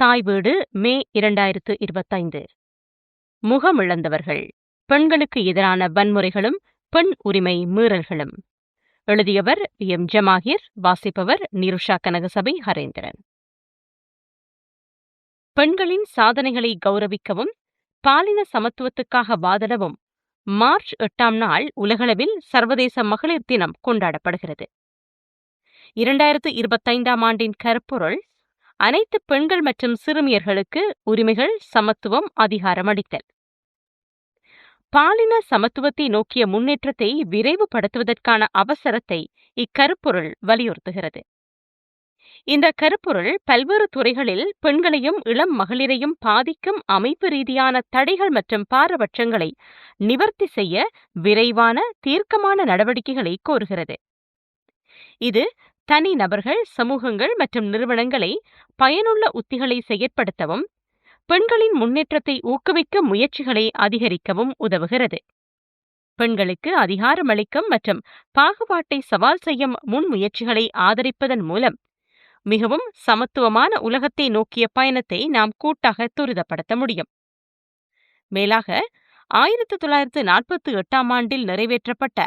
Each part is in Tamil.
தாய் வீடு மே இரண்டாயிரத்து இருபத்தைந்து. முகமிழந்தவர்கள். பெண்களுக்கு எதிரான வன்முறைகளும் பெண் உரிமை மீறல்களும். எழுதியவர் எம். ஜமாகிர் வாசிப்பவர் நிருஷா கனகசபை ஹரேந்திரன். பெண்களின் சாதனைகளை கௌரவிக்கவும் பாலின சமத்துவத்துக்காக வாதிடவும் மார்ச் எட்டாம் நாள் உலகளவில் சர்வதேச மகளிர் தினம் கொண்டாடப்படுகிறது. இரண்டாயிரத்து இருபத்தைந்தாம் ஆண்டின் கருப்பொருள் அனைத்து பெண்கள் மற்றும் சிறுமியர்களுக்கு உரிமைகள் சமத்துவம் அதிகாரம் அளித்தல். பாலின சமத்துவத்தை நோக்கிய முன்னேற்றத்தை விரைவுபடுத்துவதற்கான அவசரத்தை இக்கருப்பொருள் வலியுறுத்துகிறது. இந்த கருப்பொருள் பல்வேறு துறைகளில் பெண்களையும் இளம் மகளிரையும் பாதிக்கும் அமைப்பு ரீதியான தடைகள் மற்றும் பாரபட்சங்களை நிவர்த்தி செய்ய விரைவான தீர்க்கமான நடவடிக்கைகளை கோருகிறது. இது தனி நபர்கள் சமூகங்கள் மற்றும் நிறுவனங்களை பயனுள்ள உத்திகளை செயற்படுத்தவும் பெண்களின் முன்னேற்றத்தை ஊக்குவிக்க முயற்சிகளை அதிகரிக்கவும் உதவுகிறது. பெண்களுக்கு அதிகாரமளிக்கும் மற்றும் பாகுபாட்டை சவால் செய்யும் முன்முயற்சிகளை ஆதரிப்பதன் மூலம் மிகவும் சமத்துவமான உலகத்தை நோக்கிய பயணத்தை நாம் கூட்டாக துரிதப்படுத்த முடியும். மேலாக ஆயிரத்தி தொள்ளாயிரத்து நாற்பத்தி எட்டாம் ஆண்டில் நிறைவேற்றப்பட்ட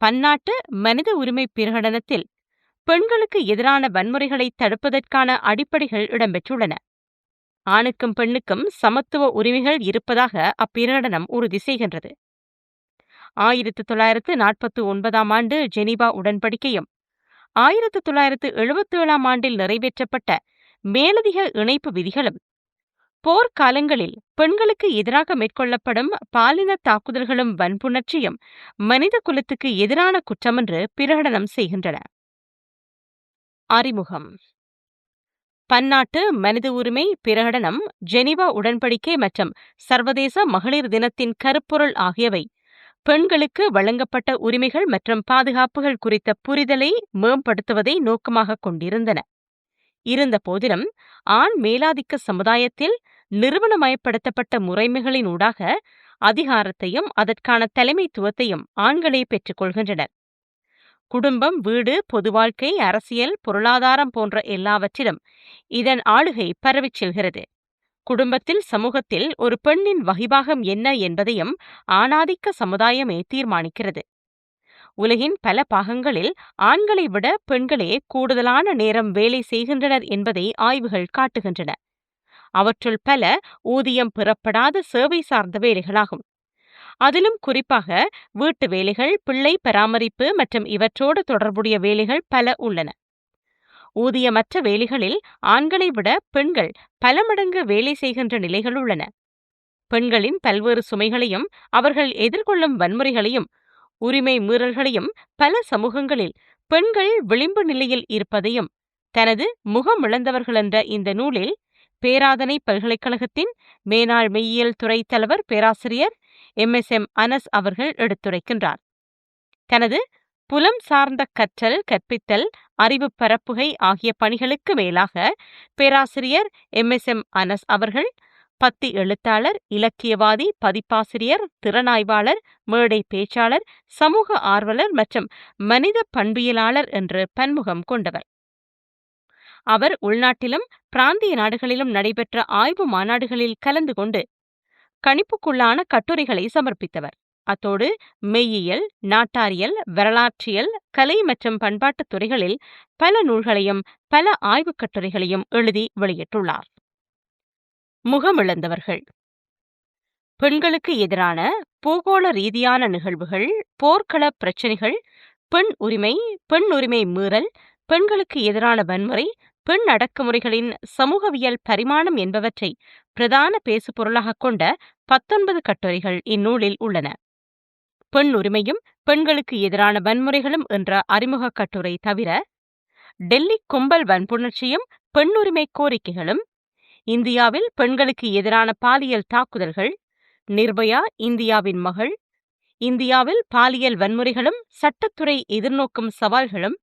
பன்னாட்டு மனித உரிமை பிரகடனத்தில் பெண்களுக்கு எதிரான வன்முறைகளை தடுப்பதற்கான அடிப்படைகள் இடம்பெற்றுள்ளன. ஆணுக்கும் பெண்ணுக்கும் சமத்துவ உரிமைகள் இருப்பதாக அப்பிரகடனம் உறுதி செய்கின்றது. ஆயிரத்து தொள்ளாயிரத்து நாற்பத்தி ஒன்பதாம் ஆண்டு ஜெனீவா உடன்படிக்கையும் ஆயிரத்து தொள்ளாயிரத்து எழுபத்தி ஏழாம் ஆண்டில் நிறைவேற்றப்பட்ட மேலதிக இணைப்பு விதிகளும் போர்க்காலங்களில் பெண்களுக்கு எதிராக மேற்கொள்ளப்படும் பாலின தாக்குதல்களும் வன்புணர்ச்சியும் மனித குலத்துக்கு எதிரான குற்றமென்று பிரகடனம் செய்கின்றன. அறிமுகம். பன்னாட்டு மனித உரிமை பிரகடனம் ஜெனிவா உடன்படிக்கை மற்றும் சர்வதேச மகளிர் தினத்தின் கருப்பொருள் ஆகியவை பெண்களுக்கு வழங்கப்பட்ட உரிமைகள் மற்றும் பாதுகாப்புகள் குறித்த புரிதலை மேம்படுத்துவதை நோக்கமாக கொண்டிருந்தன. இருந்தபோதிலும் ஆண் மேலாதிக்க சமுதாயத்தில் நிறுவனமயப்படுத்தப்பட்ட முறைமைகளின் ஊடாக அதிகாரத்தையும் அதற்கான தலைமைத்துவத்தையும் ஆண்களே பெற்றுக்கொள்கின்றனர் குடும்பம் வீடு பொது வாழ்க்கை அரசியல் பொருளாதாரம் போன்ற எல்லாவற்றிலும் இதன் ஆளுகை பரவிச் செல்கிறது. குடும்பத்தில் சமூகத்தில் ஒரு பெண்ணின் வகிபாகம் என்ன என்பதையும் ஆணாதிக்க சமுதாயமே தீர்மானிக்கிறது. உலகின் பல பாகங்களில் ஆண்களை விட பெண்களே கூடுதலான நேரம் வேலை செய்கின்றனர் என்பதை ஆய்வுகள் காட்டுகின்றன. அவற்றுள் பல ஊதியம் பெறப்படாத சேவை சார்ந்த வேலைகளாகும். அதிலும் குறிப்பாக வீட்டு வேலைகள் பிள்ளை பராமரிப்பு மற்றும் இவற்றோடு தொடர்புடைய வேலைகள் பல உள்ளன. ஊதியமற்ற வேலைகளில் ஆண்களை விட பெண்கள் பல மடங்கு வேலை செய்கின்ற நிலைகள் உள்ளன. பெண்களின் பல்வேறு சுமைகளையும் அவர்கள் எதிர்கொள்ளும் வன்முறைகளையும் உரிமை மீறல்களையும் பல சமூகங்களில் பெண்கள் விளிம்பு நிலையில் இருப்பதையும் தனது முகமிழந்தவர்கள் என்ற இந்த நூலில் பேராதனை பல்கலைக்கழகத்தின் மேனாள் மெய்யியல் துறை தலைவர் பேராசிரியர் எம் எஸ் எம் அனஸ் அவர்கள் எடுத்துரைக்கின்றார். தனது புலம் சார்ந்த கற்றல் கற்பித்தல் அறிவு பரப்புகை ஆகிய பணிகளுக்கு மேலாக பேராசிரியர் எம் எஸ் எம் அனஸ் அவர்கள் பத்தி எழுத்தாளர் இலக்கியவாதி பதிப்பாசிரியர் திறனாய்வாளர் மேடை பேச்சாளர் சமூக ஆர்வலர் மற்றும் மனித பண்பியலாளர் என்று பன்முகம் கொண்டவர். அவர் உள்நாட்டிலும் பிராந்திய நாடுகளிலும் நடைபெற்ற ஆய்வு மாநாடுகளில் கலந்து கொண்டு கணிப்புக்குள்ளான கட்டுரைகளை சமர்ப்பித்தவர். அத்தோடு மெய்யியல் நாட்டாரியல் வரலாற்றியல் கலை மற்றும் பண்பாட்டுத் துறைகளில் பல நூல்களையும் பல ஆய்வுக் கட்டுரைகளையும் எழுதி வெளியிட்டுள்ளார். முகமிழந்தவர்கள். பெண்களுக்கு எதிரான பூகோள ரீதியான நிகழ்வுகள் போர்க்கள பிரச்சினைகள் பெண் உரிமை பெண் உரிமை மீறல் பெண்களுக்கு எதிரான வன்முறை பெண் அடக்குமுறைகளின் சமூகவியல் பரிமாணம் என்பவற்றை பிரதான பேசுபொருளாக கொண்ட பத்தொன்பது கட்டுரைகள் இந்நூலில் உள்ளன. பெண் உரிமையும் பெண்களுக்கு எதிரான வன்முறைகளும் என்ற அறிமுக கட்டுரை தவிர டெல்லி கும்பல் வன்புணர்ச்சியும் பெண்ணுரிமை கோரிக்கைகளும் இந்தியாவில் பெண்களுக்கு எதிரான பாலியல் தாக்குதல்கள் நிர்பயா இந்தியாவின் மகள் இந்தியாவில் பாலியல் வன்முறைகளும் சட்டத்துறை எதிர்நோக்கும் சவால்களும்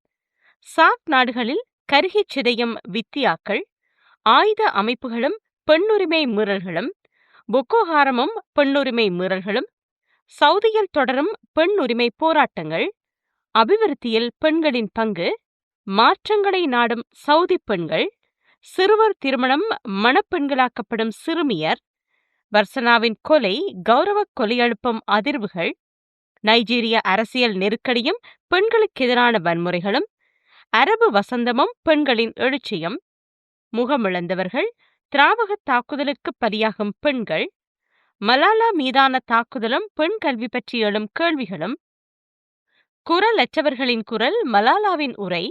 சாக் நாடுகளில் கருகிச் சிதையும் வித்தியாக்கள் ஆயுத அமைப்புகளும் பெண்ணுரிமை மீறல்களும் பொக்கோஹாரமும் பெண்ணுரிமை மீறல்களும் சவுதியில் தொடரும் பெண் உரிமை போராட்டங்கள் அபிவிருத்தியில் பெண்களின் பங்கு மாற்றங்களை நாடும் சவுதி பெண்கள் சிறுவர் திருமணம் மணப்பெண்களாக்கப்படும் சிறுமியர் வர்சனாவின் கொலை கௌரவ கொலையெழுப்பும் அதிர்வுகள் நைஜீரிய அரசியல் நெருக்கடியும் பெண்களுக்கு எதிரான வன்முறைகளும் அரபு வசந்தமும் பெண்களின் எழுச்சியும் முகமிழந்தவர்கள் திராவக தாக்குதலுக்கு பலியாகும் பெண்கள் மலாலா மீதான தாக்குதலும் பெண் கல்வி பற்றி எழும் கேள்விகளும் குரலற்றவர்களின் குரல் மலாலாவின் உரை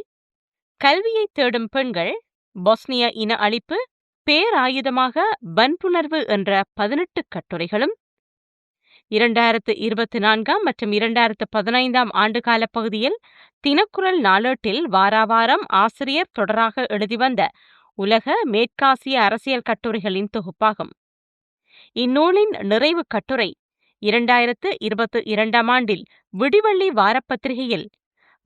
கல்வியை தேடும் பெண்கள் பொஸ்னிய இன அழிப்பு பேராயுதமாக வன்புணர்வு என்ற பதினெட்டு கட்டுரைகளும் இரண்டாயிரத்து இருபத்தி நான்காம் மற்றும் இரண்டாயிரத்து பதினைந்தாம் ஆண்டுகால பகுதியில் தினக்குரல் நாளேட்டில் வாராவாரம் ஆசிரியர் தொடராக எழுதி வந்த உலக மேற்காசிய அரசியல் கட்டுரைகளின் தொகுப்பாகும். இந்நூலின் நிறைவு கட்டுரை இரண்டாயிரத்து இருபத்து இரண்டாம் ஆண்டில் விடிவள்ளி வாரப்பத்திரிகையில்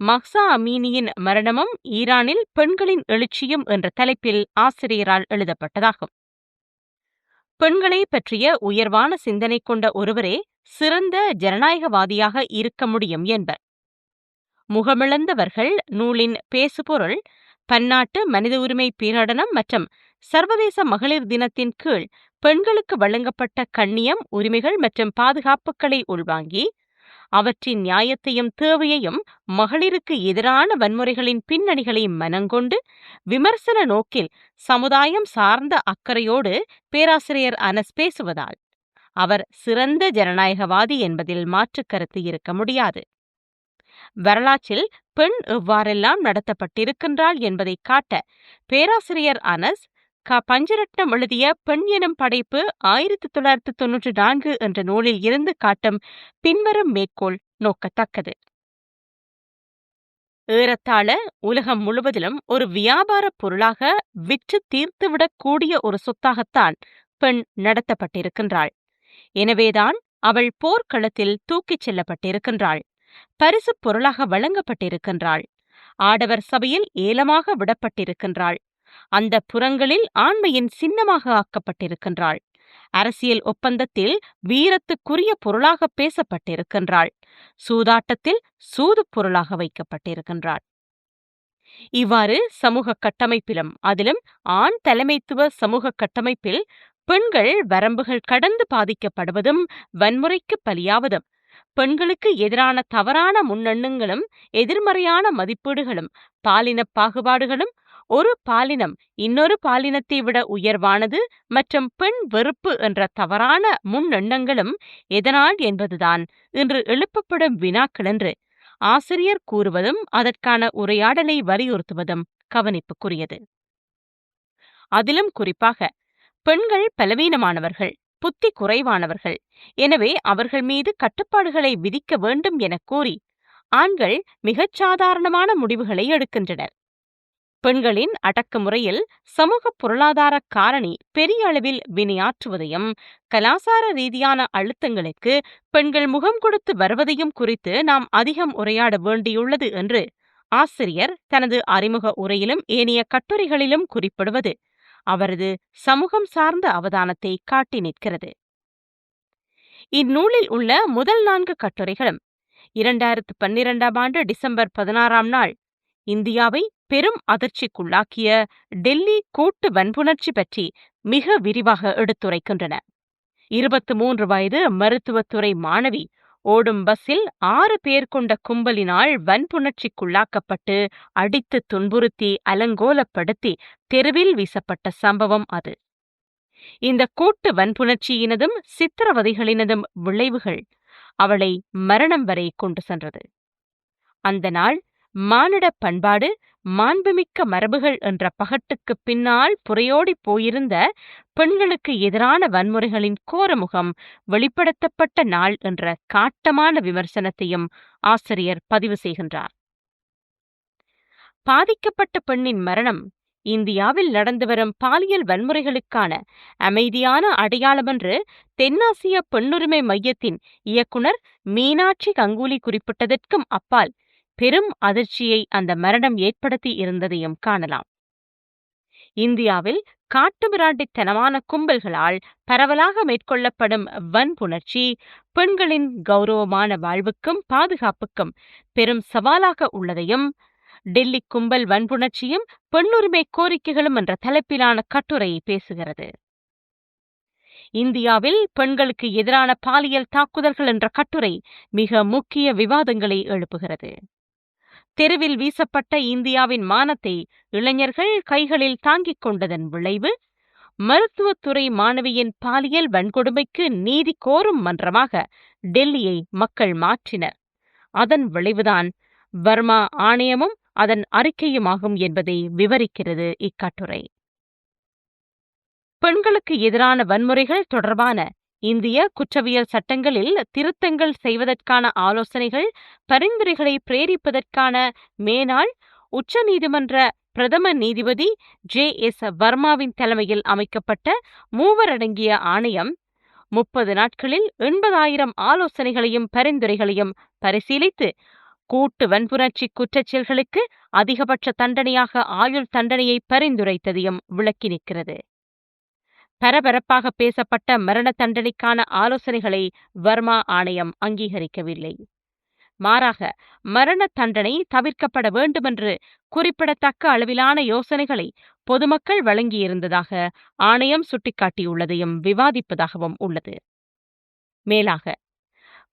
மஹ்சா அமீனியின் மரணமும் ஈரானில் பெண்களின் எழுச்சியும் என்ற தலைப்பில் ஆசிரியரால் எழுதப்பட்டதாகும். பெண்களை பற்றிய உயர்வான சிந்தனை கொண்ட ஒருவரே சிறந்த ஜனநாயகவாதியாக இருக்க முடியும் என்பர். முகமிழந்தவர்கள் நூலின் பேசுபொருள் பன்னாட்டு மனித உரிமை பேராடனம் மற்றும் சர்வதேச மகளிர் தினத்தின் கீழ் பெண்களுக்கு வழங்கப்பட்ட கண்ணியம் உரிமைகள் மற்றும் பாதுகாப்புகளை உள்வாங்கி அவற்றின் நியாயத்தையும் தேவையையும் மகளிருக்கு எதிரான வன்முறைகளின் பின்னணிகளை மனங்கொண்டு விமர்சன நோக்கில் சமுதாயம் சார்ந்த அக்கறையோடு பேராசிரியர் அனஸ் பேசுவதால் அவர் சிறந்த ஜனநாயகவாதி என்பதில் மாற்றுக் கருத்து இருக்க முடியாது. வரலாற்றில் பெண் எவ்வாறெல்லாம் நடத்தப்பட்டிருக்கின்றாள் என்பதை காட்ட பேராசிரியர் அனஸ் க. பஞ்சரட்னம் எழுதிய பெண் எனும் படைப்பு ஆயிரத்தி தொள்ளாயிரத்தி தொன்னூற்றி நான்கு என்ற நூலில் இருந்து காட்டும் பின்வரும் மேற்கோள் நோக்கத்தக்கது. ஏறத்தாழ உலகம் முழுவதிலும் ஒரு வியாபார பொருளாக விற்று தீர்த்துவிடக் கூடிய ஒரு சொத்தாகத்தான் பெண் நடத்தப்பட்டிருக்கின்றாள். எனவேதான் அவள் போர்க்களத்தில் தூக்கிச் செல்லப்பட்டிருக்கின்றாள். பரிசுப் பொருளாக வழங்கப்பட்டிருக்கின்றாள். ஆடவர் சபையில் ஏலமாக விடப்பட்டிருக்கின்றாள். அந்த புறங்களில் ஆண்மையின் சின்னமாக ஆக்கப்பட்டிருக்கின்றாள். அரசியல் ஒப்பந்தத்தில் வீரத்துக்குரிய பொருளாக பேசப்பட்டிருக்கின்றாள். சூதாட்டத்தில் சூது பொருளாக வைக்கப்பட்டிருக்கின்றாள். இவ்வாறு சமூக கட்டமைப்பிலும் அதிலும் ஆண் தலைமைத்துவ சமூக கட்டமைப்பில் பெண்கள் வரம்புகள் கடந்து பாதிக்கப்படுவதும் வன்முறைக்கு பலியாவதும் பெண்களுக்கு எதிரான தவறான முன்னெண்ணங்களும் எதிர்மறையான மதிப்பீடுகளும் பாலின பாகுபாடுகளும் ஒரு பாலினம் இன்னொரு பாலினத்தை விட உயர்வானது மற்றும் பெண் வெறுப்பு என்ற தவறான முன்னெண்ணங்களும் எதனால் என்பதுதான்? இன்று எழுப்பப்படும் வினாக்கள் என்று ஆசிரியர் கூறுவதும் அதற்கான உரையாடலை வலியுறுத்துவதும் கவனிப்புக்குரியது. அதிலும் குறிப்பாக பெண்கள் பலவீனமானவர்கள். புத்தி குறைவானவர்கள். எனவே அவர்கள் மீது கட்டுப்பாடுகளை விதிக்க வேண்டும் என கூறி ஆண்கள் மிகச் சாதாரணமான முடிவுகளை எடுக்கின்றனர். பெண்களின் அடக்குமுறையில் சமூக பொருளாதார காரணி பெரிய அளவில் வினையாற்றுவதையும் கலாசார ரீதியான அழுத்தங்களுக்கு பெண்கள் முகம் கொடுத்து வருவதையும் குறித்து நாம் அதிகம் உரையாட வேண்டியுள்ளது என்று ஆசிரியர் தனது அறிமுக உரையிலும் ஏனைய கட்டுரைகளிலும் குறிப்பிடுவது. அவரது சமூகம் சார்ந்த அவதானத்தை காட்டி நிற்கிறது. இந்நூலில் உள்ள முதல் நான்கு கட்டுரைகளும் இரண்டாயிரத்து பன்னிரெண்டாம் ஆண்டு டிசம்பர் பதினாறாம் நாள் இந்தியாவை பெரும் அதிர்ச்சிக்குள்ளாக்கிய டெல்லி கூட்டு வன்புணர்ச்சி பற்றி மிக விரிவாக எடுத்துரைக்கின்றன. இருபத்து மூன்று வயது மருத்துவத்துறை மாணவி ஓடும் பஸ்ஸில் ஆறு பேர் கொண்ட கும்பலினால் வன்புணர்ச்சிக்குள்ளாக்கப்பட்டு அடித்து துன்புறுத்தி அலங்கோலப்படுத்தி தெருவில் வீசப்பட்ட சம்பவம் அது. இந்த கூட்டு வன்புணர்ச்சியினதும் சித்திரவதைகளினதும் விளைவுகள் அவளை மரணம் வரை கொண்டு சென்றது. அந்த நாள் மானிட பண்பாடு மாண்புமிக்க மரபுகள் என்ற பகட்டுக்குப் பின்னால் புறையோடி போயிருந்த பெண்களுக்கு எதிரான வன்முறைகளின் கோரமுகம் வெளிப்படுத்தப்பட்ட நாள் என்ற காட்டமான விமர்சனத்தையும் ஆசிரியர் பதிவு செய்கின்றார். பாதிக்கப்பட்ட பெண்ணின் மரணம் இந்தியாவில் நடந்து வரும் பாலியல் வன்முறைகளுக்கான அமைதியான அடையாளமென்று தென்னாசிய பெண்ணுரிமை மையத்தின் இயக்குனர் மீனாட்சி கங்குலி குறிப்பிட்டதற்கும் அப்பால் பெரும் அதிர்ச்சியை அந்த மரணம் ஏற்படுத்தி இருந்ததையும் காணலாம். இந்தியாவில் காட்டுமிராண்டித்தனமான கும்பல்களால் பரவலாக மேற்கொள்ளப்படும் வன்புணர்ச்சி பெண்களின் கௌரவமான வாழ்வுக்கும் பாதுகாப்புக்கும் பெரும் சவாலாக உள்ளதையும் டெல்லி கும்பல் வன்புணர்ச்சியும் பெண்ணுரிமை கோரிக்கைகளும் என்ற தலைப்பிலான கட்டுரையை பேசுகிறது. இந்தியாவில் பெண்களுக்கு எதிரான பாலியல் தாக்குதல்கள் என்ற கட்டுரை மிக முக்கிய விவாதங்களை எழுப்புகிறது. தெருவில் வீசப்பட்ட இந்தியாவின் மானத்தை இளைஞர்கள் கைகளில் தாங்கிக் கொண்டதன் விளைவு மருத்துவத்துறை மாணவியின் பாலியல் வன்கொடுமைக்கு நீதி கோரும் மன்றமாக டெல்லியை மக்கள் மாற்றினர். அதன் விளைவுதான் வர்மா ஆணையமும் அதன் அறிக்கையுமாகும் என்பதை விவரிக்கிறது இக்கட்டுரை. பெண்களுக்கு எதிரான வன்முறைகள் தொடர்பான இந்திய குற்றவியல் சட்டங்களில் திருத்தங்கள் செய்வதற்கான ஆலோசனைகள் பரிந்துரைகளை பிரேரிப்பதற்கான மேனாள் உச்சநீதிமன்ற பிரதம நீதிபதி ஜே எஸ் வர்மாவின் தலைமையில் அமைக்கப்பட்ட மூவரடங்கிய ஆணையம். முப்பது நாட்களில் எண்பதாயிரம் ஆலோசனைகளையும் பரிந்துரைகளையும் பரிசீலித்து கூட்டு வன்புணர்ச்சி குற்றச்செயல்களுக்கு அதிகபட்ச தண்டனையாக ஆயுள் தண்டனையை பரிந்துரைத்ததையும் விளக்கி நிற்கிறது. பரபரப்பாக பேசப்பட்ட மரண தண்டனைக்கான ஆலோசனைகளை வர்மா ஆணையம் அங்கீகரிக்கவில்லை. மாறாக மரண தண்டனை தவிர்க்கப்பட வேண்டுமென்று குறிப்பிடத்தக்க அளவிலான யோசனைகளை பொதுமக்கள் வழங்கியிருந்ததாக ஆணையம் சுட்டிக்காட்டியுள்ளதையும் விவாதிப்பதாகவும் உள்ளது. மேலாக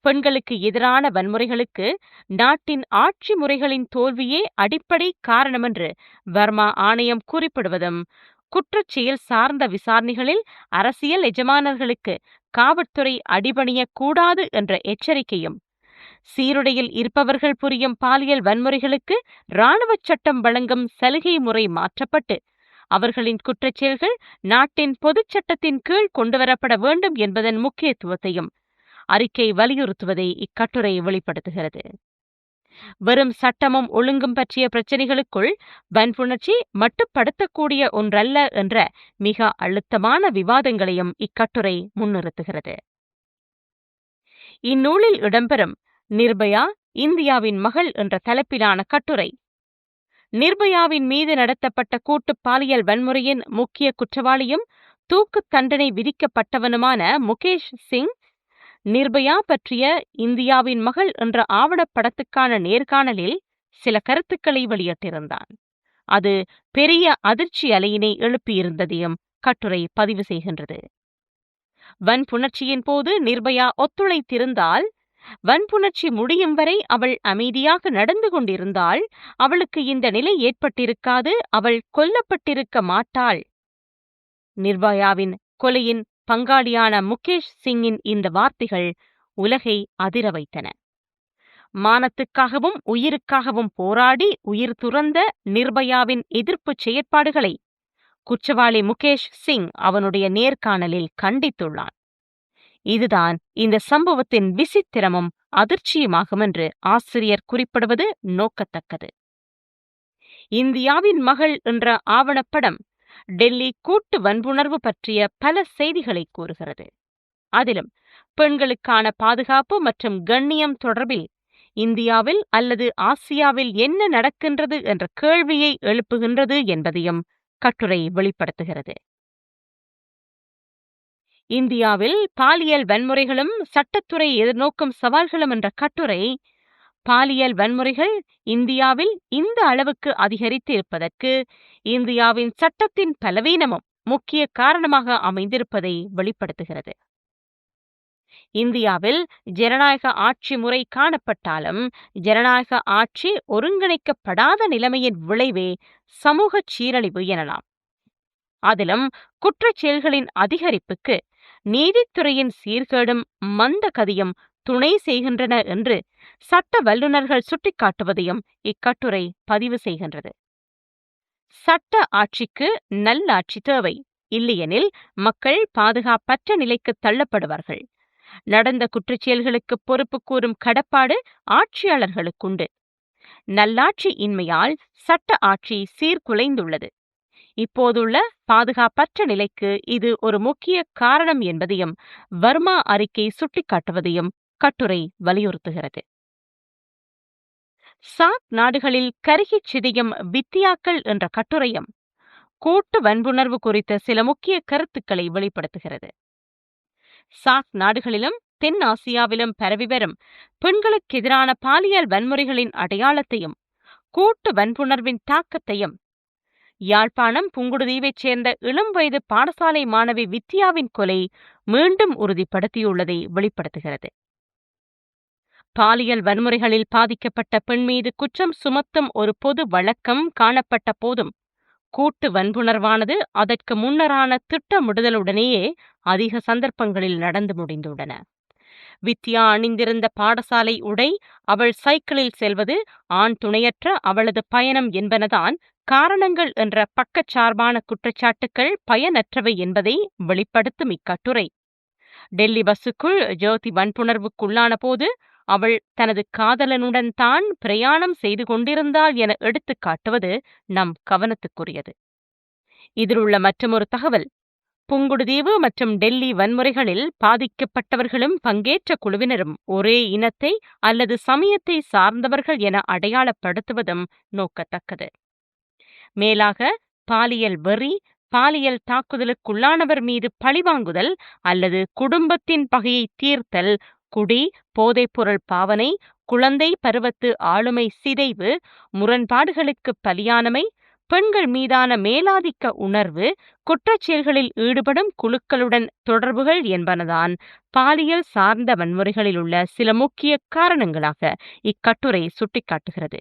பெண்களுக்கு எதிரான வன்முறைகளுக்கு நாட்டின் ஆட்சி முறைகளின் தோல்வியே அடிப்படை காரணமென்று வர்மா ஆணையம் குறிப்பிடுவதும் குற்றச்செயல் சார்ந்த விசாரணைகளில் அரசியல் எஜமானர்களுக்கு காவல்துறை அடிபணியக் கூடாது என்ற எச்சரிக்கையும் சீருடையில் இருப்பவர்கள் புரியும் பாலியல் வன்முறைகளுக்கு இராணுவ சட்டம் வழங்கும் சலுகை முறை மாற்றப்பட்டு அவர்களின் குற்றச்செயல்கள் நாட்டின் பொதுச் சட்டத்தின் கீழ் கொண்டுவரப்பட வேண்டும் என்பதன் முக்கியத்துவத்தையும் அறிக்கை வலியுறுத்துவதை இக்கட்டுரை வெளிப்படுத்துகிறது. வெறும் சட்டமும் ஒழுங்கும் பற்றிய பிரச்சினைகளுக்குள் வன்புணர்ச்சி மட்டுப்படுத்தக்கூடிய ஒன்றல்ல என்ற மிக அழுத்தமான விவாதங்களையும் இக்கட்டுரை முன்னிறுத்துகிறது. இந்நூலில் இடம்பெறும் நிர்பயா இந்தியாவின் மகள் என்ற தலைப்பிலான கட்டுரை நிர்பயாவின் மீது நடத்தப்பட்ட கூட்டு பாலியல் வன்முறையின் முக்கிய குற்றவாளியும் தூக்கு தண்டனை விதிக்கப்பட்டவனுமான முகேஷ் சிங் நிர்பயா பற்றிய இந்தியாவின் மகள் என்ற ஆவணப்படத்துக்கான நேர்காணலில் சில கருத்துக்களை வெளியிட்டிருந்தான். அது பெரிய அதிர்ச்சி அலையினை எழுப்பியிருந்ததையும் கட்டுரை பதிவு செய்கின்றது. வன்புணர்ச்சியின் போது நிர்பயா ஒத்துழைத்திருந்தால் வன்புணர்ச்சி முடியும் வரை அவள் அமைதியாக நடந்து கொண்டிருந்தால் அவளுக்கு இந்த நிலை ஏற்பட்டிருக்காது அவள் கொல்லப்பட்டிருக்க மாட்டாள். நிர்பயாவின் கொலையின் பங்காளியான முகேஷ் சிங்கின் இந்த வார்த்தைகள் உலகை அதிர வைத்தன. மானத்துக்காகவும் உயிருக்காகவும் போராடி உயிர் துறந்த நிர்பயாவின் எதிர்ப்புச் செயற்பாடுகளை குற்றவாளி முகேஷ் சிங் அவனுடைய நேர்காணலில் கண்டித்துள்ளான். இதுதான் இந்த சம்பவத்தின் விசித்திரமும் அதிர்ச்சியுமாகும் என்று ஆசிரியர் குறிப்பிடுவது நோக்கத்தக்கது. இந்தியாவின் மகள் என்ற ஆவணப்படம் டெல்லி கூட்டு வன்புணர்வு பற்றிய பல செய்திகளை கூறுகிறது. அதிலும் பெண்களுக்கான பாதுகாப்பு மற்றும் கண்ணியம் தொடர்பில் இந்தியாவில் அல்லது ஆசியாவில் என்ன நடக்கின்றது என்ற கேள்வியை எழுப்புகின்றது என்பதையும் கட்டுரை வெளிப்படுத்துகிறது. இந்தியாவில் பாலியல் வன்முறைகளும் சட்டத்துறை எதிர்நோக்கும் சவால்களும் என்ற கட்டுரை பாலியல் வன்முறைகள் இந்தியாவில் இந்த அளவுக்கு அதிகரித்து இருப்பதற்கு இந்தியாவின் சட்டத்தின் பலவீனமும் முக்கிய காரணமாக அமைந்திருப்பதை வெளிப்படுத்துகிறது. இந்தியாவில் ஜனநாயக ஆட்சி முறை காணப்பட்டாலும் ஜனநாயக ஆட்சி ஒருங்கிணைக்கப்படாத நிலைமையின் விளைவே சமூக சீரழிவு எனலாம். அதிலும் குற்றச் செயல்களின் அதிகரிப்புக்கு நீதித்துறையின் சீர்கேடும் மந்த கதியும் துணை செய்கின்றன என்று சட்ட வல்லுநர்கள் சுட்டிக்காட்டுவதையும் இக்கட்டுரை பதிவு செய்கின்றது. சட்ட ஆட்சிக்கு நல்லாட்சி தேவை. இல்லையெனில் மக்கள் பாதுகாப்பற்ற நிலைக்கு தள்ளப்படுவார்கள். நடந்த குற்றச்செயல்களுக்கு பொறுப்பு கூறும் கடப்பாடு ஆட்சியாளர்களுக்குண்டு நல்லாட்சி இன்மையால் சட்ட ஆட்சி சீர்குலைந்துள்ளது. இப்போதுள்ள பாதுகாப்பற்ற நிலைக்கு இது ஒரு முக்கிய காரணம் என்பதையும் வர்மா அறிக்கை சுட்டிக்காட்டுவதையும் கட்டுரை வலியுறுத்துகிறது. சாக் நாடுகளில் கருகிச் சிதையும் வித்தியாக்கள் என்ற கட்டுரையும் கூட்டு வன்புணர்வு குறித்த சில முக்கிய கருத்துக்களை வெளிப்படுத்துகிறது. சாக் நாடுகளிலும் தென் ஆசியாவிலும் பரவி வரும் பெண்களுக்கு எதிரான பாலியல் வன்முறைகளின் அடையாளத்தையும் கூட்டு வன்புணர்வின் தாக்கத்தையும் யாழ்ப்பாணம் புங்குடுதீவைச் சேர்ந்த இளம் வயது பாடசாலை மாணவி வித்யாவின் கொலை மீண்டும் உறுதிப்படுத்தியுள்ளதை வெளிப்படுத்துகிறது. பாலியல் வன்முறைகளில் பாதிக்கப்பட்ட பெண் மீது குற்றம் சுமத்தும் ஒரு பொது வழக்கம் காணப்பட்ட போதும். கூட்டு வன்புணர்வானது அதற்கு முன்னரான திட்டமிடுதலுடனேயே அதிக சந்தர்ப்பங்களில் நடந்து முடிந்துள்ளன. வித்யா அணிந்திருந்த பாடசாலை உடை அவள் சைக்கிளில் செல்வது ஆண் துணையற்ற அவளது பயணம் என்பனதான் காரணங்கள் என்ற பக்கச்சார்பான குற்றச்சாட்டுக்கள் பயனற்றவை என்பதை வெளிப்படுத்தும் இக்கட்டுரை. டெல்லி பஸ்ஸுக்குள் ஜோதி வன்புணர்வுக்குள்ளான போது அவள் தனது காதலனுடன் தான் பிரயாணம் செய்து கொண்டிருந்தாள் என எடுத்துக் காட்டுவது நம் கவனத்துக்குரியது. இதிலுள்ள மற்றொரு தகவல். புங்குடுதீவு மற்றும் டெல்லி வன்முறைகளில் பாதிக்கப்பட்டவர்களும் பங்கேற்ற குழுவினரும் ஒரே இனத்தை அல்லது சமயத்தை சார்ந்தவர்கள் என அடையாளப்படுத்துவதும் நோக்கத்தக்கது. மேலாக பாலியல் வெறி பாலியல் தாக்குதலுக்குள்ளானவர் மீது பழிவாங்குதல் அல்லது குடும்பத்தின் பகையை தீர்த்தல் குடி போதைப்பொருள் பாவனை குழந்தை பருவத்து ஆளுமை சிதைவு முரண்பாடுகளுக்கு பலியானமை பெண்கள் மீதான மேலாதிக்க உணர்வு குற்றச்செயல்களில் ஈடுபடும் குழுக்களுடன் தொடர்புகள் என்பனதான் பாலியல் சார்ந்த வன்முறைகளில் உள்ள சில முக்கிய காரணங்களாக இக்கட்டுரை சுட்டிக்காட்டுகிறது.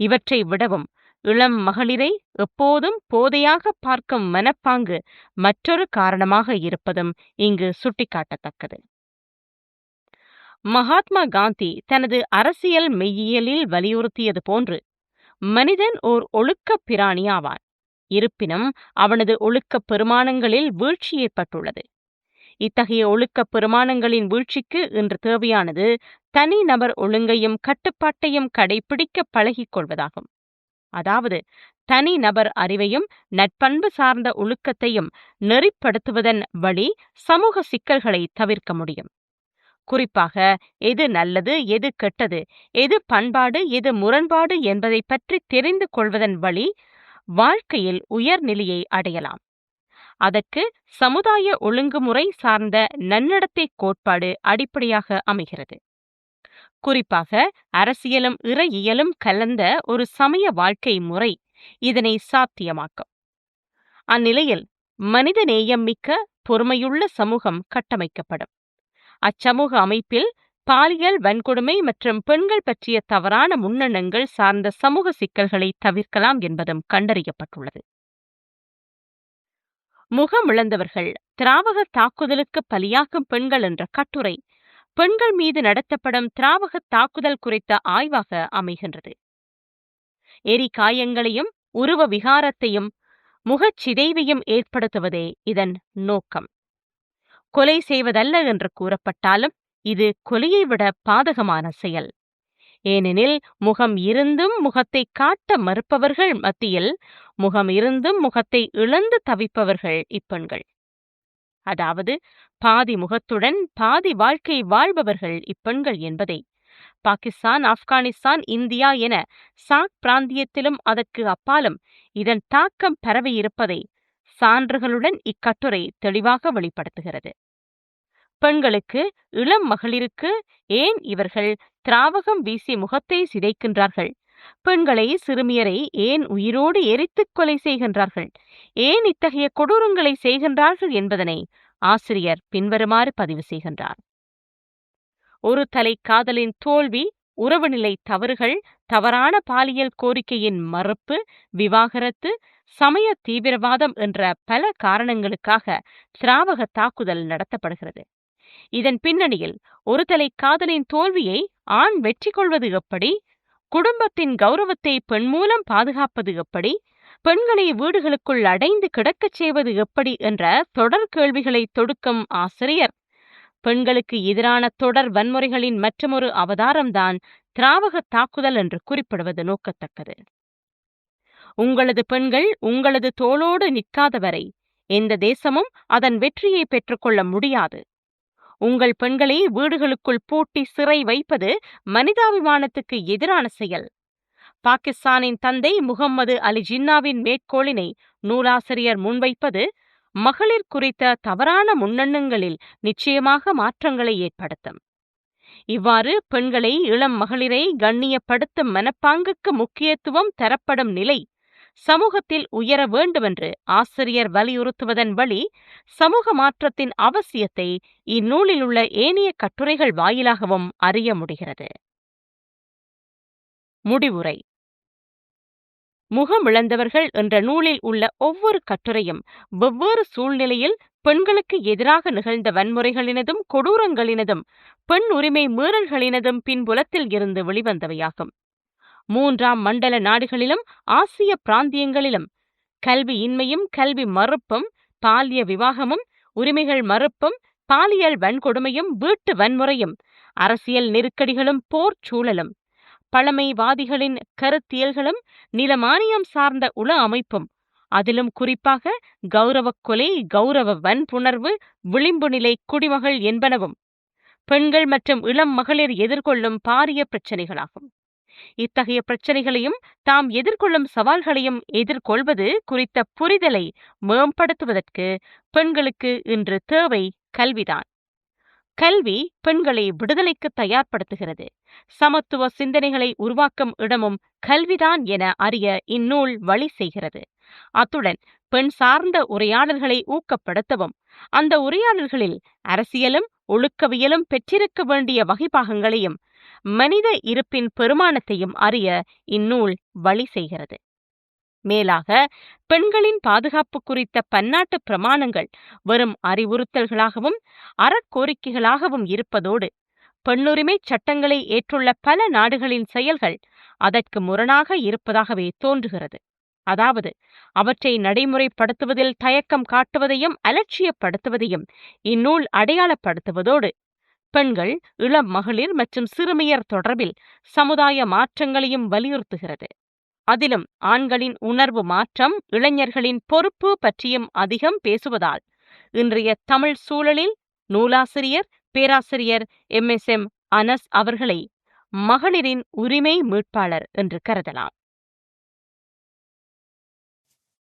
இவற்றை விடவும் இளம் மகளிரை எப்போதும் போதையாக பார்க்கும் மனப்பாங்கு மற்றொரு காரணமாக இருப்பதும் இங்கு சுட்டிக்காட்டத்தக்கது. மகாத்மா காந்தி தனது அரசியல் மெய்யியலில் வலியுறுத்தியது போன்று மனிதன் ஓர் ஒழுக்கப் பிராணியாவான் இருப்பினும் அவனது ஒழுக்கப் பெருமானங்களில் வீழ்ச்சி ஏற்பட்டுள்ளது. இத்தகைய ஒழுக்கப் பெருமானங்களின் வீழ்ச்சிக்கு இன்று தேவையானது தனிநபர் ஒழுங்கையும் கட்டுப்பாட்டையும் கடைபிடிக்க பழகிக் கொள்வதாகும். அதாவது தனி நபர் அறிவையும் நட்பண்பு சார்ந்த ஒழுக்கத்தையும் நெறிப்படுத்துவதன் வழி சமூக சிக்கல்களை தவிர்க்க முடியும். குறிப்பாக எது நல்லது எது கெட்டது எது பண்பாடு எது முரண்பாடு என்பதை பற்றி தெரிந்து கொள்வதன் வழி வாழ்க்கையில் உயர்நிலையை அடையலாம். அதற்கு சமுதாய ஒழுங்குமுறை சார்ந்த நன்னடத்தை கோட்பாடு அடிப்படையாக அமைகிறது. குறிப்பாக அரசியலும் இறையியலும் கலந்த ஒரு சமய வாழ்க்கை முறை இதனை சாத்தியமாக்கும். அந்நிலையில் மனித நேயம் மிக்க பொறுமையுள்ள சமூகம் கட்டமைக்கப்படும். அச்சமூக அமைப்பில் பாலியல் வன்கொடுமை மற்றும் பெண்கள் பற்றிய தவறான முன்னெண்ணங்கள் சார்ந்த சமூக சிக்கல்களை தவிர்க்கலாம் என்பதும் கண்டறியப்பட்டுள்ளது. முகமிழந்தவர்கள் திராவக தாக்குதலுக்கு பலியாகும் பெண்கள் என்ற கட்டுரை பெண்கள் மீது நடத்தப்படும் திராவக தாக்குதல் குறித்த ஆய்வாக அமைகின்றது. எரி காயங்களையும் உருவ விகாரத்தையும் முகச்சிதைவையும் ஏற்படுத்துவதே இதன் நோக்கம். கொலை செய்வதல்ல என்று கூறப்பட்டாலும் இது கொலையை விட பாதகமான செயல். ஏனெனில் முகம் இருந்தும் முகத்தை காட்ட மறுப்பவர்கள் மத்தியில் முகம் இருந்தும் முகத்தை இழந்து தவிப்பவர்கள் இப்பெண்கள். அதாவது பாதி முகத்துடன் பாதி வாழ்க்கை வாழ்பவர்கள் இப்பெண்கள் என்பதை. பாகிஸ்தான் ஆப்கானிஸ்தான் இந்தியா என சாக் பிராந்தியத்திலும் அதற்கு அப்பாலும் இதன் தாக்கம் பரவியிருப்பதை சான்றுகளுடன் இக்கட்டுரை தெளிவாக வெளிப்படுத்துகிறது. பெண்களுக்கு இளம் மகளிருக்கு ஏன் இவர்கள் திராவகம் வீசி முகத்தை சிதைக்கின்றார்கள்? பெண்களை சிறுமியரை ஏன் உயிரோடு எரித்துக் கொலை செய்கின்றார்கள்? ஏன் இத்தகைய கொடூரங்களை செய்கின்றார்கள் என்பதனை ஆசிரியர் பின்வருமாறு பதிவு செய்கின்றார். ஒரு தலை காதலின் தோல்வி உறவுநிலை தவறுகள் தவறான பாலியல் கோரிக்கையின் மறுப்பு விவாகரத்து சமய தீவிரவாதம் என்ற பல காரணங்களுக்காக திராவக தாக்குதல் நடத்தப்படுகிறது. இதன் பின்னணியில் ஒரு தலை காதலின் தோல்வியை ஆண் வெற்றி கொள்வது எப்படி குடும்பத்தின் கௌரவத்தை பெண் மூலம் பாதுகாப்பது எப்படி பெண்களை வீடுகளுக்குள் அடைந்து கிடக்கச் செய்வது எப்படி என்ற தொடர் கேள்விகளை தொடுக்கும் ஆசிரியர். பெண்களுக்கு எதிரான தொடர் வன்முறைகளின் மற்றொரு அவதாரம்தான் திராவக தாக்குதல் என்று குறிப்பிடுவது நோக்கத்தக்கது. உங்களது பெண்கள் உங்களது தோளோடு நிற்காதவரை. எந்த தேசமும் அதன் வெற்றியை பெற்றுக்கொள்ள முடியாது. உங்கள் பெண்களை வீடுகளுக்குள் பூட்டி சிறை வைப்பது மனிதாபிமானத்துக்கு எதிரான செயல். பாகிஸ்தானின் தந்தை முகம்மது அலி ஜின்னாவின் மேற்கோளினை நூலாசிரியர் முன்வைப்பது மகளிர் குறித்த தவறான முன்னெண்ணங்களில் நிச்சயமாக மாற்றங்களை ஏற்படுத்தும். இவ்வாறு பெண்களை இளம் மகளிரை கண்ணியப்படுத்தும் மனப்பாங்குக்கு முக்கியத்துவம் தரப்படும் நிலை சமூகத்தில் உயர வேண்டுமென்று ஆசிரியர் வலியுறுத்துவதன் வழி சமூக மாற்றத்தின் அவசியத்தை இந்நூலில் உள்ள ஏனைய கட்டுரைகள் வாயிலாகவும் அறிய முடிகிறது. முடிவுரை. முகமிழந்தவர்கள் என்ற நூலில் உள்ள ஒவ்வொரு கட்டுரையும் வெவ்வேறு சூழ்நிலையில் பெண்களுக்கு எதிராக நிகழ்ந்த வன்முறைகளினதும் கொடூரங்களினதும் பெண் உரிமை மீறல்களினதும் பின்புலத்தில் இருந்து வெளிவந்தவையாகும். மூன்றாம் மண்டல நாடுகளிலும் ஆசிய பிராந்தியங்களிலும். கல்வி இன்மையும் கல்வி மறுப்பும் பாலிய விவாகமும் உரிமைகள் மறுப்பும் பாலியல் வன்கொடுமையும் வீட்டு வன்முறையும் அரசியல் நெருக்கடிகளும் போர் சூழலும். பழமைவாதிகளின் கருத்தியல்களும் நிலமானியம் சார்ந்த உள அமைப்பும். அதிலும் குறிப்பாக கௌரவக் கொலை கௌரவ வன்புணர்வு விளிம்பு நிலை குடிமகள் என்பனவும். பெண்கள் மற்றும் இளம் மகளிர் எதிர்கொள்ளும் பாரிய பிரச்சனைகளாகும். இத்தகைய பிரச்சனைகளையும் தாம் எதிர்கொள்ளும் சவால்களையும் எதிர்கொள்வது குறித்த புரிதலை மேம்படுத்துவதற்கு பெண்களுக்கு இன்று தேவை கல்விதான். கல்வி பெண்களை விடுதலைக்கு தயார்படுத்துகிறது. சமத்துவ சிந்தனைகளை உருவாக்கும் இடமும் கல்விதான் என அறிய இந்நூல் வழி செய்கிறது. அத்துடன் பெண் சார்ந்த உரையாடல்களை ஊக்கப்படுத்தவும் அந்த உரையாடல்களில் அரசியலும் ஒழுக்கவியலும் பெற்றிருக்க வேண்டிய வகைபாகங்களையும் மனித இருப்பின் பெருமானத்தையும் அறிய இந்நூல் வழி செய்கிறது. மேலாக பெண்களின் பாதுகாப்பு குறித்த பன்னாட்டு பிரமாணங்கள் வெறும் அறிவுறுத்தல்களாகவும் அறக்கோரிக்கைகளாகவும் இருப்பதோடு பெண்ணுரிமை சட்டங்களை ஏற்றுள்ள பல நாடுகளின் செயல்கள் அதற்கு முரணாக இருப்பதாகவே தோன்றுகிறது. அதாவது அவற்றை நடைமுறைப்படுத்துவதில் தயக்கம் காட்டுவதையும் அலட்சியப்படுத்துவதையும் இந்நூல் அடையாளப்படுத்துவதோடு பெண்கள் இளம் மகளிர் மற்றும் சிறுமியர் தொடர்பில் சமுதாய மாற்றங்களையும் வலியுறுத்துகிறது. அதிலும் ஆண்களின் உணர்வு மாற்றம் இளைஞர்களின் பொறுப்பு பற்றியும் அதிகம் பேசுவதால் இன்றைய தமிழ் சூழலில் நூலாசிரியர் பேராசிரியர் எம். எஸ். எம். அனஸ் அவர்களை மகளிரின் உரிமை மீட்பாளர் என்று கருதலாம்.